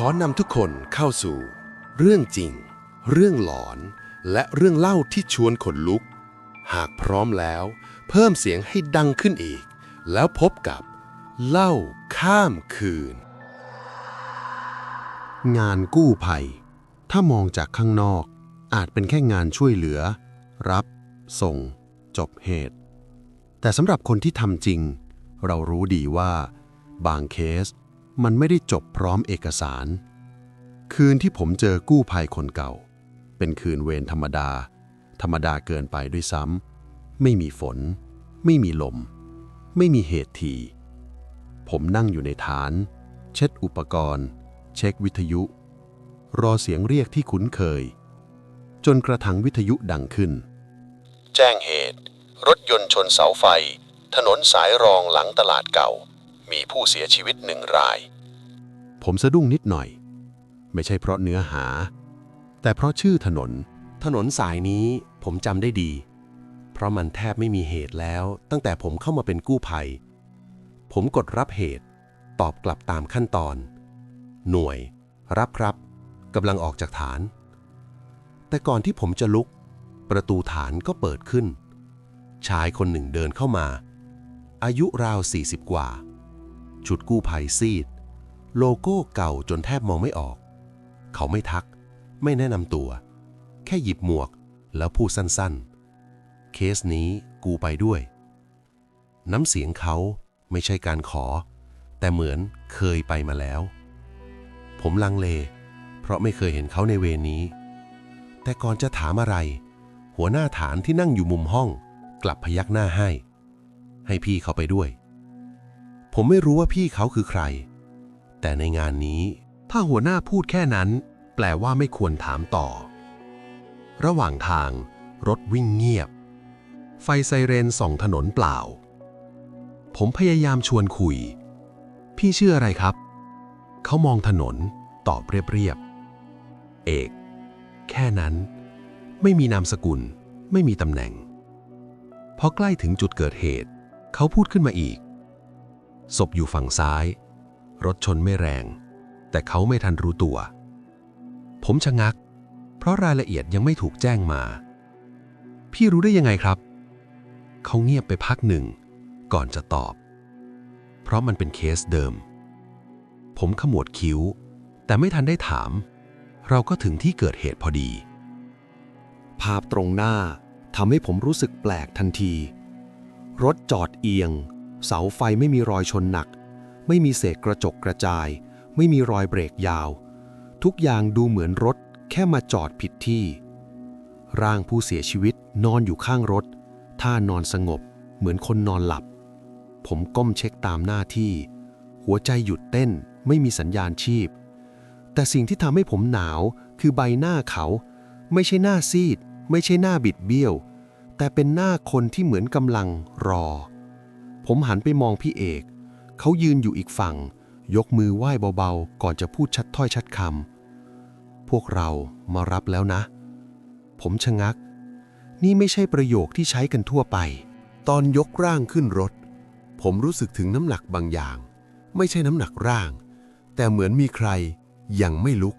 ขอนำทุกคนเข้าสู่ เรื่องจริง เรื่องหลอน และเรื่องเล่าที่ชวนขนลุก หากพร้อมแล้ว เพิ่มเสียงให้ดังขึ้นอีก แล้วพบกับ เล่าข้ามคืน งานกู้ภัย ถ้ามองจากข้างนอก อาจเป็นแค่งานช่วยเหลือ รับ ส่ง จบเหตุ แต่สำหรับคนที่ทำจริง เรารู้ดีว่า บางเคส มันไม่ได้จบพร้อมเอกสาร คืนที่ผมเจอกู้ภัยคนเก่า เป็นคืนเวรธรรมดา ธรรมดาเกินไปด้วยซ้ำไม่มีฝน ไม่มีลม ไม่มีเหตุที ผมนั่งอยู่ในฐาน เช็ดอุปกรณ์ เช็ควิทยุ รอเสียงเรียกที่คุ้นเคย จนกระทั่งวิทยุดังขึ้น แจ้งเหตุ รถยนต์ชนเสาไฟ ถนนสายรองหลังตลาดเก่า มีผู้เสียชีวิตหนึ่งราย ผมสะดุ้งนิดหน่อย ไม่ใช่เพราะเนื้อหา แต่เพราะชื่อถนน ถนนสายนี้ผมจำได้ดี เพราะมันแทบไม่มีเหตุแล้ว ตั้งแต่ผมเข้ามาเป็นกู้ภัย ผมกดรับเหตุ ตอบกลับตามขั้นตอน หน่วย รับครับกำลังออกจากฐาน แต่ก่อนที่ผมจะลุก ประตูฐานก็เปิดขึ้น ชายคนหนึ่งเดินเข้ามา อายุราว 40 กว่า ชุดกู้ภัยซีด โลโก้เก่าจนแทบมองไม่ออก เขาไม่ทัก ไม่แนะนำตัว แค่หยิบหมวกแล้วพูดสั้นๆ เคสนี้กูไปด้วย น้ำเสียงเขาไม่ใช่การขอ แต่เหมือนเคยไปมาแล้ว ผมลังเล เพราะไม่เคยเห็นเขาในเวนี้ แต่ก่อนจะถามอะไร หัวหน้าฐานที่นั่งอยู่มุมห้อง กลับพยักหน้าให้ ให้พี่เขาไปด้วย ผมไม่รู้ว่าพี่เขาคือใคร แต่ในงานนี้ ถ้าหัวหน้าพูดแค่นั้น แปลว่าไม่ควรถามต่อ ระหว่างทาง รถวิ่งเงียบ ไฟไซเรนส่องถนนเปล่า ผมพยายามชวนคุย พี่ชื่ออะไรครับ เขามองถนน ตอบเรียบๆ เอก แค่นั้น ไม่มีนามสกุล ไม่มีตำแหน่งพอใกล้ถึงจุดเกิดเหตุ เขาพูดขึ้นมาอีก ศพอยู่ฝั่งซ้าย รถชนไม่แรง แต่เขาไม่ทันรู้ตัว ผมชะงัก เพราะรายละเอียดยังไม่ถูกแจ้งมา พี่รู้ได้ยังไงครับ เขาเงียบไปพักหนึ่ง ก่อนจะตอบ เพราะมันเป็นเคสเดิม ผมขมวดคิ้ว แต่ไม่ทันได้ถาม เราก็ถึงที่เกิดเหตุพอดี ภาพตรงหน้าทำให้ผมรู้สึกแปลกทันที รถจอดเอียง เสาไฟไม่มีรอยชนหนัก ไม่มีเศษกระจกกระจาย ไม่มีรอยเบรกยาว ทุกอย่างดูเหมือนรถแค่มาจอดผิดที่ ร่างผู้เสียชีวิตนอนอยู่ข้างรถ ท่านอนสงบ เหมือนคนนอนหลับ ผมก้มเช็คตามหน้าที่ หัวใจหยุดเต้นไม่มีสัญญาณชีพ แต่สิ่งที่ทำให้ผมหนาวคือใบหน้าเขา ไม่ใช่หน้าซีด ไม่ใช่หน้าบิดเบี้ยว แต่เป็นหน้าคนที่เหมือนกำลังรอ ผมหันไปมองพี่เอก เขายืนอยู่อีกฝั่ง ยกมือไหว้เบาๆ ก่อนจะพูดชัดถ้อยชัดคำ พวกเรามารับแล้วนะ ผมชะงัก นี่ไม่ใช่ประโยคที่ใช้กันทั่วไป ตอนยกร่างขึ้นรถ ผมรู้สึกถึงน้ำหนักบางอย่าง ไม่ใช่น้ำหนักร่าง แต่เหมือนมีใครยังไม่ลุก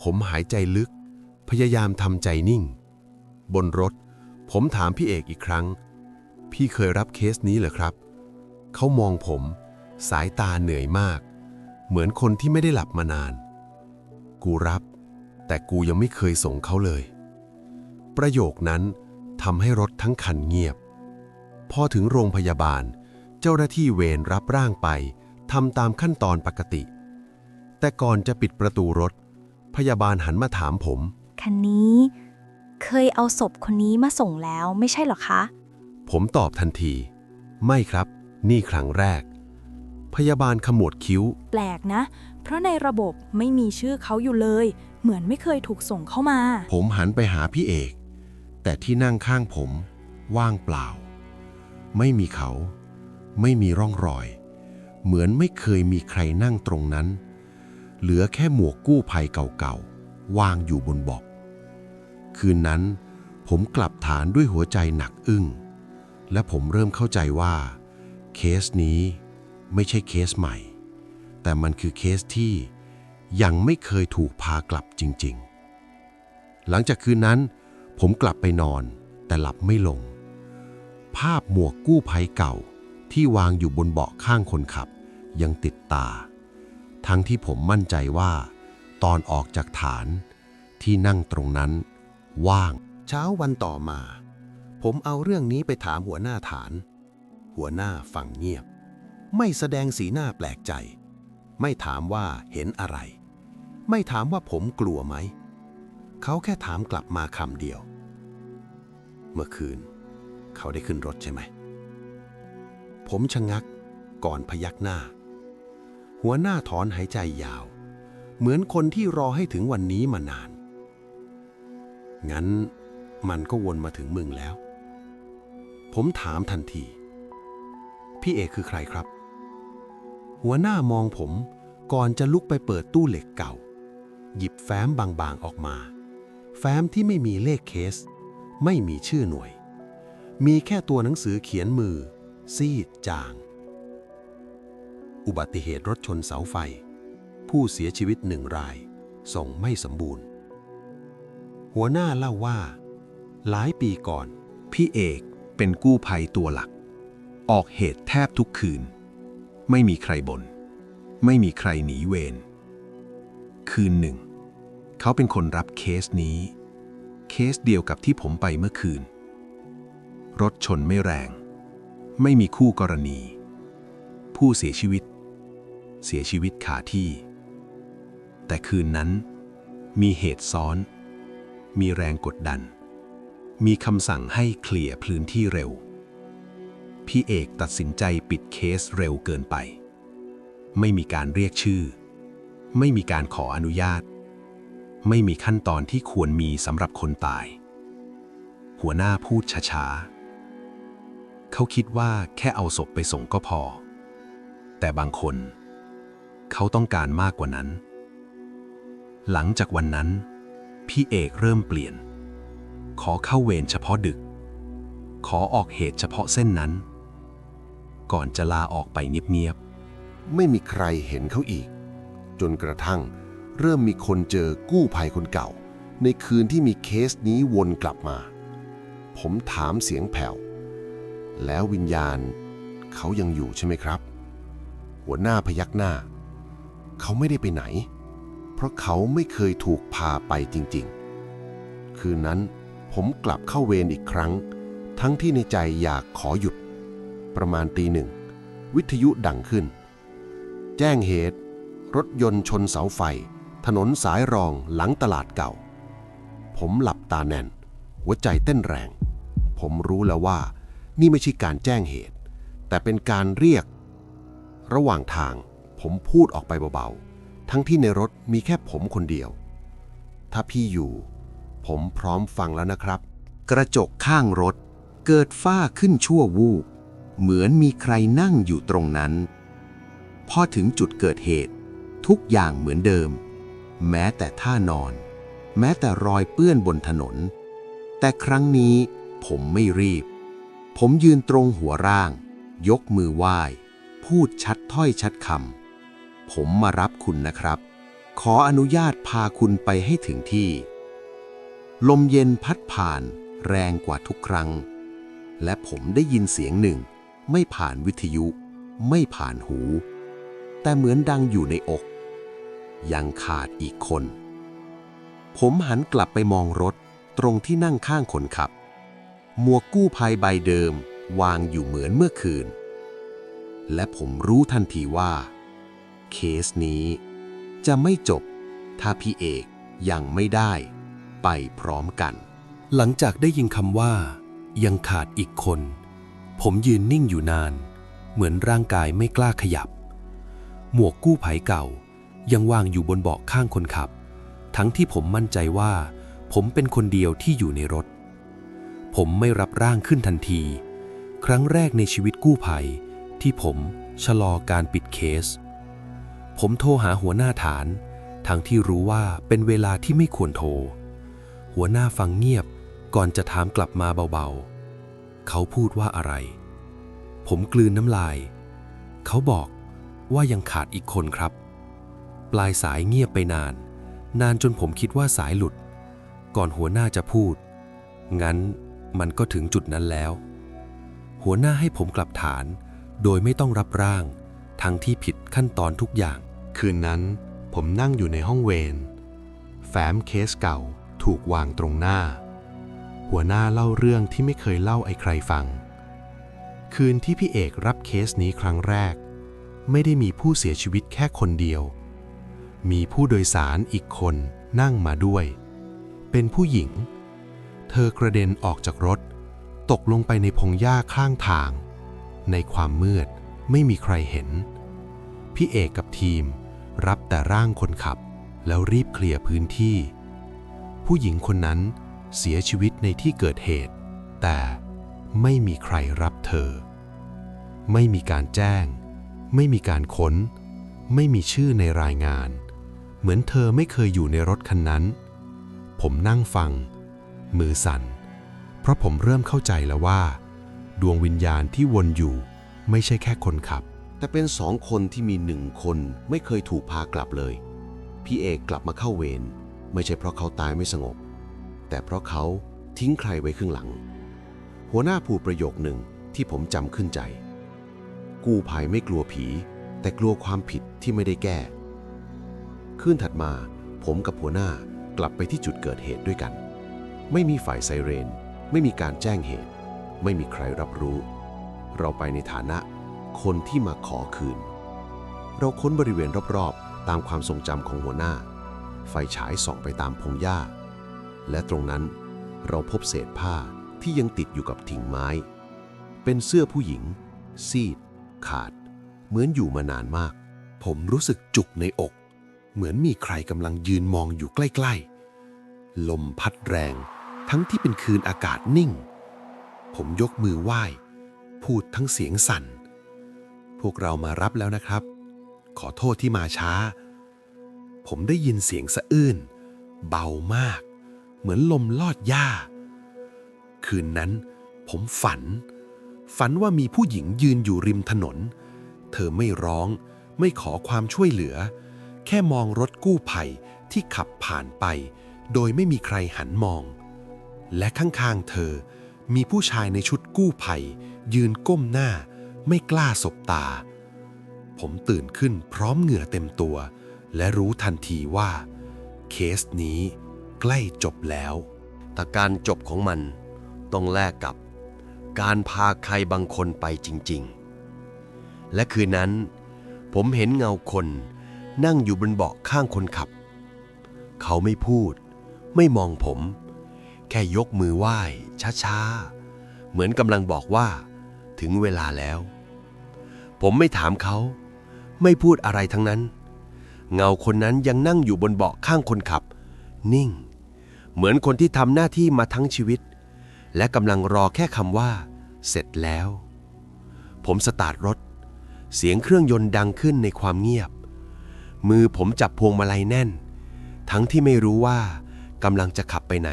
ผมหายใจลึก พยายามทำใจนิ่ง บนรถ ผมถามพี่เอกอีกครั้ง พี่เคยรับเคสนี้เหรอครับ เขามองผม สายตาเหนื่อยมาก เหมือนคนที่ไม่ได้หลับมานาน กูรับ แต่กูยังไม่เคยส่งเขาเลย ประโยคนั้นทำให้รถทั้งคันเงียบ พอถึงโรงพยาบาล เจ้าหน้าที่เวรรับร่างไปทำตามขั้นตอนปกติ แต่ก่อนจะปิดประตูรถ พยาบาลหันมาถามผม คันนี้ เคยเอาศพคนนี้มาส่งแล้วไม่ใช่เหรอคะ ผมตอบทันที ไม่ครับ นี่ครั้งแรก พยาบาลขมวดคิ้ว แปลกนะ เพราะในระบบไม่มีชื่อเขาอยู่เลย เหมือนไม่เคยถูกส่งเข้ามา ผมหันไปหาพี่เอก แต่ที่นั่งข้างผม ว่างเปล่า ไม่มีเขา ไม่มีร่องรอย เหมือนไม่เคยมีใครนั่งตรงนั้น เหลือแค่หมวกกู้ภัยเก่าๆวางอยู่บนเบาะคืนนั้น ผมกลับฐานด้วยหัวใจหนักอึ้ง และผมเริ่มเข้าใจว่า เคสนี้ไม่ใช่เคสใหม่ แต่มันคือเคสที่ยังไม่เคยถูกพากลับจริง ๆ หลังจากคืนนั้น ผมกลับไปนอน แต่หลับไม่ลง ภาพหมวกกู้ภัยเก่าที่วางอยู่บนเบาะข้างคนขับ ยังติดตา ทั้งที่ผมมั่นใจว่า ตอนออกจากฐานที่นั่งตรงนั้น ว่าง เช้าวันต่อมา ผมเอาเรื่องนี้ไปถามหัวหน้าฐาน หัวหน้าฟังเงียบ ไม่แสดงสีหน้าแปลกใจ ไม่ถามว่าเห็นอะไร ไม่ถามว่าผมกลัวไหม เขาแค่ถามกลับมาคำเดียว เมื่อคืน เขาได้ขึ้นรถใช่ไหม ผมชะงักก่อนพยักหน้า หัวหน้าถอนหายใจยาว เหมือนคนที่รอให้ถึงวันนี้มานาน งั้นมันก็วนมาถึงมึงแล้ว ผมถามทันที พี่เอกคือใครครับ หัวหน้ามองผมก่อนจะลุกไปเปิดตู้เหล็กเก่า หยิบแฟ้มบางๆออกมา แฟ้มที่ไม่มีเลขเคส ไม่มีชื่อหน่วย มีแค่ตัวหนังสือเขียนมือ ซีดจาง อุบัติเหตุรถชนเสาไฟ ผู้เสียชีวิตหนึ่งราย ส่งไม่สมบูรณ์ หัวหน้าเล่าว่า หลายปีก่อน พี่เอก เป็นกู้ภัยตัวหลัก ออกเหตุแทบทุกคืน ไม่มีใครบน่นไม่มีใครหนีเวรคืนหนึ่ง เขาเป็นคนรับเคสนี้ เคสเดียวกับที่ผมไปเมื่อคืน รถชนไม่แรง ไม่มีคู่กรณี ผู้เสียชีวิต เสียชีวิตขาที่ แต่คืนนั้นมีเหตุซ้อน มีแรงกดดัน มีคำสั่งให้เคลียร์พื้นที่เร็ว พี่เอกตัดสินใจปิดเคสเร็วเกินไป ไม่มีการเรียกชื่อ ไม่มีการขออนุญาต ไม่มีขั้นตอนที่ควรมีสำหรับคนตาย หัวหน้าพูดช้าๆ เขาคิดว่าแค่เอาศพไปส่งก็พอ แต่บางคน เขาต้องการมากกว่านั้น หลังจากวันนั้น พี่เอกเริ่มเปลี่ยน ขอเข้าเวรเฉพาะดึก ขอออกเหตุเฉพาะเส้นนั้น ก่อนจะลาออกไปเงียบไม่มีใครเห็นเขาอีก จนกระทั่ง เริ่มมีคนเจอกู้ภัยคนเก่า ในคืนที่มีเคสนี้วนกลับมา ผมถามเสียงแผ่ว แล้ววิญญาณ เขายังอยู่ใช่ไหมครับ หัวหน้าพยักหน้า เขาไม่ได้ไปไหน เพราะเขาไม่เคยถูกพาไปจริง ๆ คืนนั้น ผมกลับเข้าเวรอีกครั้ง ทั้งที่ในใจอยากขอหยุด ประมาณตีหนึ่ง วิทยุดังขึ้น แจ้งเหตุ รถยนต์ชนเสาไฟ ถนนสายรองหลังตลาดเก่า ผมหลับตาแน่น หัวใจเต้นแรง ผมรู้แล้วว่า นี่ไม่ใช่การแจ้งเหตุ แต่เป็นการเรียก ระหว่างทางผมพูดออกไปเบาๆ ทั้งที่ในรถมีแค่ผมคนเดียว ถ้าพี่อยู่ ผมพร้อมฟังแล้วนะครับ กระจกข้างรถ เกิดฝ้าขึ้นชั่ววูบเหมือนมีใครนั่งอยู่ตรงนั้น พอถึงจุดเกิดเหตุ ทุกอย่างเหมือนเดิม แม้แต่ท่านอน แม้แต่รอยเปื้อนบนถนน แต่ครั้งนี้ผมไม่รีบ ผมยืนตรงหัวร่าง ยกมือไหว้ พูดชัดถ้อยชัดคำผมมารับคุณนะครับ ขออนุญาตพาคุณไปให้ถึงที่ ลมเย็นพัดผ่าน แรงกว่าทุกครั้ง และผมได้ยินเสียงหนึ่ง ไม่ผ่านวิทยุ ไม่ผ่านหู แต่เหมือนดังอยู่ในอก ยังขาดอีกคน ผมหันกลับไปมองรถตรงที่นั่งข้างคนขับ หมวกกู้ภัยใบเดิมวางอยู่เหมือนเมื่อคืน และผมรู้ทันทีว่า เคสนี้จะไม่จบ ถ้าพี่เอกยังไม่ได้ ไปพร้อมกัน หลังจากได้ยินคำว่า ยังขาดอีกคน ผมยืนนิ่งอยู่นาน เหมือนร่างกายไม่กล้าขยับ หมวกกู้ภัยเก่า ยังวางอยู่บนเบาะข้างคนขับ ทั้งที่ผมมั่นใจว่า ผมเป็นคนเดียวที่อยู่ในรถ ผมไม่รับร่างขึ้นทันที ครั้งแรกในชีวิตกู้ภัย ที่ผมชะลอการปิดเคส ผมโทรหาหัวหน้าฐาน ทั้งที่รู้ว่าเป็นเวลาที่ไม่ควรโทร หัวหน้าฟังเงียบก่อนจะถามกลับมาเบาๆ เขาพูดว่าอะไร ผมกลืนน้ำลาย เขาบอกว่ายังขาดอีกคนครับ ปลายสายเงียบไปนาน นานจนผมคิดว่าสายหลุด ก่อนหัวหน้าจะพูด งั้นมันก็ถึงจุดนั้นแล้ว หัวหน้าให้ผมกลับฐาน โดยไม่ต้องรับร่าง ทั้งที่ผิดขั้นตอนทุกอย่าง คืนนั้นผมนั่งอยู่ในห้องเวรแฟ้มเคสเก่า ถูกวางตรงหน้า หัวหน้าเล่าเรื่องที่ไม่เคยเล่าไอ้ใครฟัง คืนที่พี่เอกรับเคสนี้ครั้งแรก ไม่ได้มีผู้เสียชีวิตแค่คนเดียว มีผู้โดยสารอีกคนนั่งมาด้วย เป็นผู้หญิง เธอกระเด็นออกจากรถ ตกลงไปในพงหญ้าข้างทาง ในความมืดไม่มีใครเห็น พี่เอกกับทีมรับแต่ร่างคนขับแล้วรีบเคลียร์พื้นที่ ผู้หญิงคนนั้นเสียชีวิตในที่เกิดเหตุ แต่ไม่มีใครรับเธอ ไม่มีการแจ้ง ไม่มีการค้น ไม่มีชื่อในรายงาน เหมือนเธอไม่เคยอยู่ในรถคันนั้น ผมนั่งฟัง มือสั่น เพราะผมเริ่มเข้าใจแล้วว่า ดวงวิญญาณที่วนอยู่ไม่ใช่แค่คนขับ แต่เป็นสองคนที่มีหนึ่งคนไม่เคยถูกพากลับเลย พี่เอกกลับมาเข้าเวร ไม่ใช่เพราะเขาตายไม่สงบ แต่เพราะเขาทิ้งใครไว้ข้างหลัง หัวหน้าพูดประโยคหนึ่งที่ผมจำขึ้นใจ กู้ภัยไม่กลัวผี แต่กลัวความผิดที่ไม่ได้แก้ คืนถัดมา ผมกับหัวหน้ากลับไปที่จุดเกิดเหตุด้วยกัน ไม่มีฝ่ายไซเรน ไม่มีการแจ้งเหตุ ไม่มีใครรับรู้ เราไปในฐานะ คนที่มาขอคืน เราค้นบริเวณรอบๆ ตามความทรงจำของหัวหน้า ไฟฉายส่องไปตามพงหญ้า และตรงนั้นเราพบเศษผ้าที่ยังติดอยู่กับถิ่งไม้ เป็นเสื้อผู้หญิง ซีด ขาด เหมือนอยู่มานานมาก ผมรู้สึกจุกในอก เหมือนมีใครกำลังยืนมองอยู่ใกล้ๆ ลมพัดแรง ทั้งที่เป็นคืนอากาศนิ่ง ผมยกมือไหว้ พูดทั้งเสียงสั่น พวกเรามารับแล้วนะครับ ขอโทษที่มาช้า ผมได้ยินเสียงสะอื้นเบามาก เหมือนลมลอดหญ้า คืนนั้น ผมฝัน ฝันว่ามีผู้หญิงยืนอยู่ริมถนน เธอไม่ร้อง ไม่ขอความช่วยเหลือ แค่มองรถกู้ภัยที่ขับผ่านไป โดยไม่มีใครหันมอง และข้างๆเธอ มีผู้ชายในชุดกู้ภัย ยืนก้มหน้า ไม่กล้าสบตา ผมตื่นขึ้นพร้อมเหงื่อเต็มตัว และรู้ทันทีว่า เคสนี้ใกล้จบแล้ว แต่การจบของมันต้องแลกกับ การพาใครบางคนไปจริง ๆ และคืนนั้น ผมเห็นเงาคนนั่งอยู่บนเบาะข้างคนขับ เขาไม่พูด ไม่มองผม แค่ยกมือไหว้ช้าๆ เหมือนกำลังบอกว่า ถึงเวลาแล้ว ผมไม่ถามเขา ไม่พูดอะไรทั้งนั้น เงาคนนั้นยังนั่งอยู่บนเบาะข้างคนขับ นิ่ง เหมือนคนที่ทำหน้าที่มาทั้งชีวิต และกำลังรอแค่คำว่า เสร็จแล้ว ผมสตาร์ทรถ เสียงเครื่องยนต์ดังขึ้นในความเงียบ มือผมจับพวงมาลัยแน่น ทั้งที่ไม่รู้ว่ากำลังจะขับไปไหน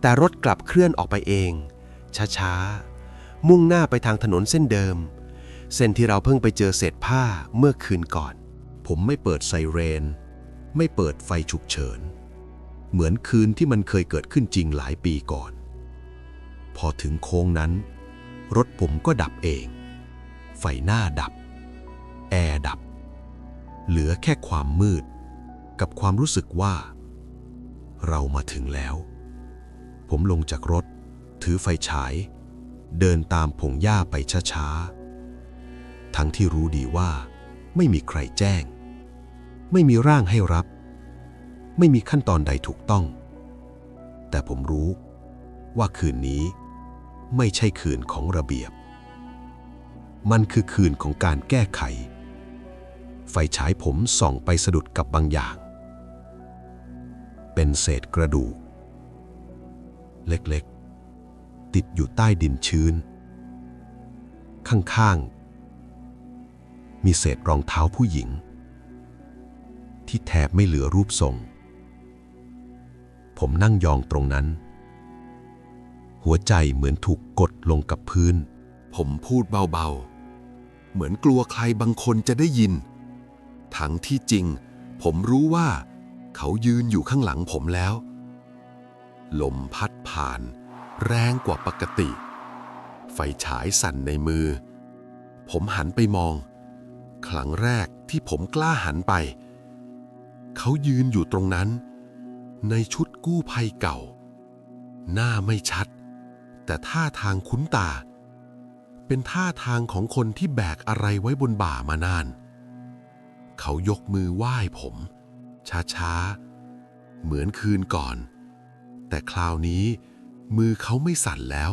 แต่รถกลับเคลื่อนออกไปเอง ช้าๆ มุ่งหน้าไปทางถนนเส้นเดิม เส้นที่เราเพิ่งไปเจอเศษผ้าเมื่อคืนก่อน ผมไม่เปิดไซเรน ไม่เปิดไฟฉุกเฉิน เหมือนคืนที่มันเคยเกิดขึ้นจริงหลายปีก่อน พอถึงโค้งนั้น รถผมก็ดับเอง ไฟหน้าดับ แอร์ดับ เหลือแค่ความมืด กับความรู้สึกว่า เรามาถึงแล้ว ผมลงจากรถ ถือไฟฉาย เดินตามผงหญ้าไปช้าๆ ทั้งที่รู้ดีว่าไม่มีใครแจ้ง ไม่มีร่างให้รับ ไม่มีขั้นตอนใดถูกต้อง แต่ผมรู้ว่าคืนนี้ไม่ใช่คืนของระเบียบ มันคือคืนของการแก้ไข ไฟฉายผมส่องไปสะดุดกับบางอย่าง เป็นเศษกระดูก เล็กๆ ติดอยู่ใต้ดินชื้น ข้างๆ มีเศษรองเท้าผู้หญิง ที่แทบไม่เหลือรูปทรง ผมนั่งยองตรงนั้น หัวใจเหมือนถูกกดลงกับพื้น ผมพูดเบาๆ เหมือนกลัวใครบางคนจะได้ยิน ทั้งที่จริง ผมรู้ว่า เขายืนอยู่ข้างหลังผมแล้ว ลมพัดผ่าน แรงกว่าปกติ ไฟฉายสั่นในมือ ผมหันไปมอง ครั้งแรกที่ผมกล้าหันไป เขายืนอยู่ตรงนั้น ในชุดกู้ภัยเก่า หน้าไม่ชัด แต่ท่าทางคุ้นตา เป็นท่าทางของคนที่แบกอะไรไว้บนบ่ามานาน เขายกมือไหว้ผม ช้าๆ เหมือนคืนก่อน แต่คราวนี้มือเขาไม่สั่นแล้ว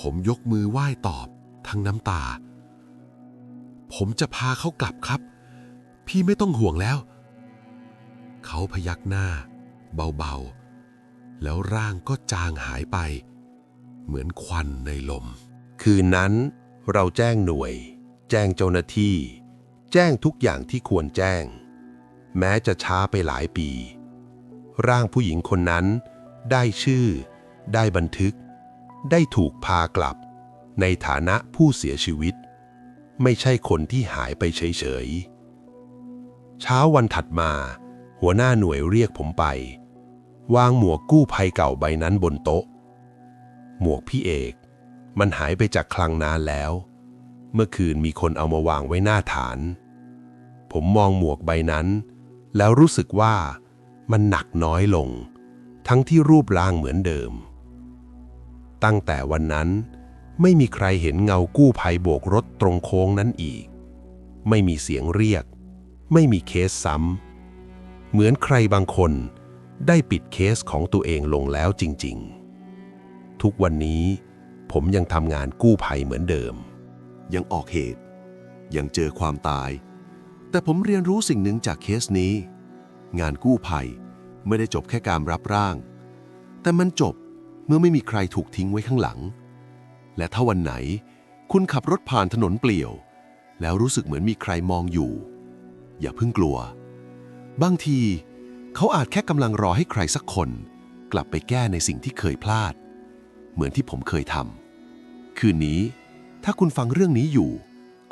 ผมยกมือไหว้ตอบทั้งน้ำตา ผมจะพาเขากลับครับ พี่ไม่ต้องห่วงแล้ว เขาพยักหน้า เบาๆ แล้วร่างก็จางหายไป เหมือนควันในลม คืนนั้นเราแจ้งหน่วย แจ้งเจ้าหน้าที่ แจ้งทุกอย่างที่ควรแจ้ง แม้จะช้าไปหลายปี ร่างผู้หญิงคนนั้น ได้ชื่อ ได้บันทึก ได้ถูกพากลับ ในฐานะผู้เสียชีวิต ไม่ใช่คนที่หายไปเฉยๆเช้าวันถัดมา หัวหน้าหน่วยเรียกผมไป วางหมวกกู้ภัยเก่าใบนั้นบนโต๊ะ หมวกพี่เอก มันหายไปจากคลังนานแล้ว เมื่อคืนมีคนเอามาวางไว้หน้าฐาน ผมมองหมวกใบนั้น แล้วรู้สึกว่ามันหนักน้อยลง ทั้งที่รูปร่างเหมือนเดิม ตั้งแต่วันนั้นไม่มีใครเห็นเงากู้ภัยโบกรถตรงโค้งนั้นอีก ไม่มีเสียงเรียก ไม่มีเคสซ้ำ เหมือนใครบางคนได้ปิดเคสของตัวเองลงแล้วจริง ๆ ทุกวันนี้ผมยังทำงานกู้ภัยเหมือนเดิม ยังออกเหตุ ยังเจอความตาย แต่ผมเรียนรู้สิ่งหนึ่งจากเคสนี้ งานกู้ภัยไม่ได้จบแค่การรับร่าง แต่มันจบเมื่อไม่มีใครถูกทิ้งไว้ข้างหลัง และถ้าวันไหนคุณขับรถผ่านถนนเปลี่ยว แล้วรู้สึกเหมือนมีใครมองอยู่ อย่าเพิ่งกลัว บางที เขาอาจแค่กำลังรอให้ใครสักคน กลับไปแก้ในสิ่งที่เคยพลาด เหมือนที่ผมเคยทำคืนนี้ ถ้าคุณฟังเรื่องนี้อยู่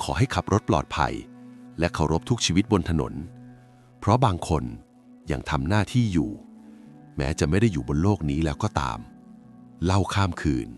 ขอให้ขับรถปลอดภัย และเคารพทุกชีวิตบนถนน เพราะบางคนยังทำหน้าที่อยู่ แม้จะไม่ได้อยู่บนโลกนี้แล้วก็ตาม เล่าข้ามคืน